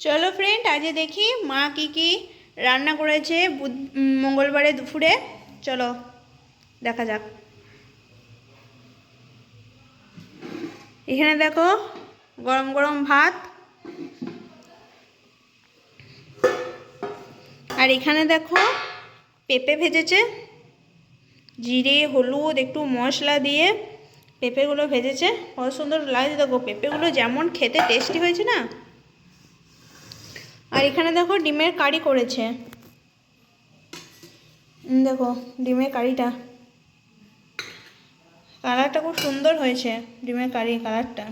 চলো ফ্রেন্ড আজকে দেখি মা কি কি রান্না করেছে বুধ মঙ্গলবারে দুপুরে। চলো, দেখা যাক। এখানে দেখো, গরম গরম ভাত। আর এখানে দেখো, পেঁপে ভেজেছে। জিরে, হলুদ, একটু মশলা দিয়ে পেঁপেগুলো ভেজেছে। কত সুন্দর লাগছে দেখো, পেঁপেগুলো যেমন খেতে টেস্টি হয়েছে না? আর এখানে দেখো ডিমের কারি করেছে। দেখো ডিমের কারিটা। কালারটা খুব সুন্দর হয়েছে ডিমের কারি কালারটা।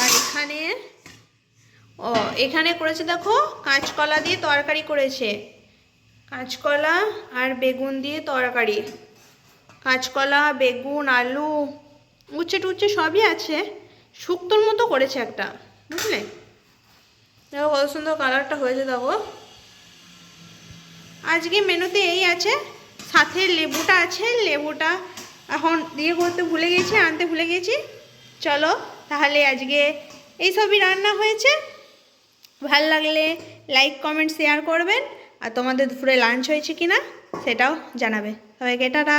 আর এখানে, ও, এখানে করেছে দেখো কাঁচকলা দিয়ে তরকারি করেছে। কাঁচকলা আর বেগুন দিয়ে তরকারি। কাঁচকলা, বেগুন, আলু উচ্ছে টুচ্ছে সবই আছে। শুক্তোর মতো করেছে একটা, বুঝলে? দেখো কত সুন্দর কালারটা হয়েছে, দেখো। আজকে মেনুতে এই আছে, সাথে লেবুটা আছে, লেবুটা এখন দিয়ে করতে ভুলে গেছি, আনতে ভুলে গেছি। চলো, তাহলে আজকে এই সবই রান্না হয়েছে। ভালো লাগলে লাইক কমেন্ট শেয়ার করবেন। আর তোমাদের দুপুরে লাঞ্চ হয়েছে কি না সেটাও জানাবে। সবাইকে টাটা।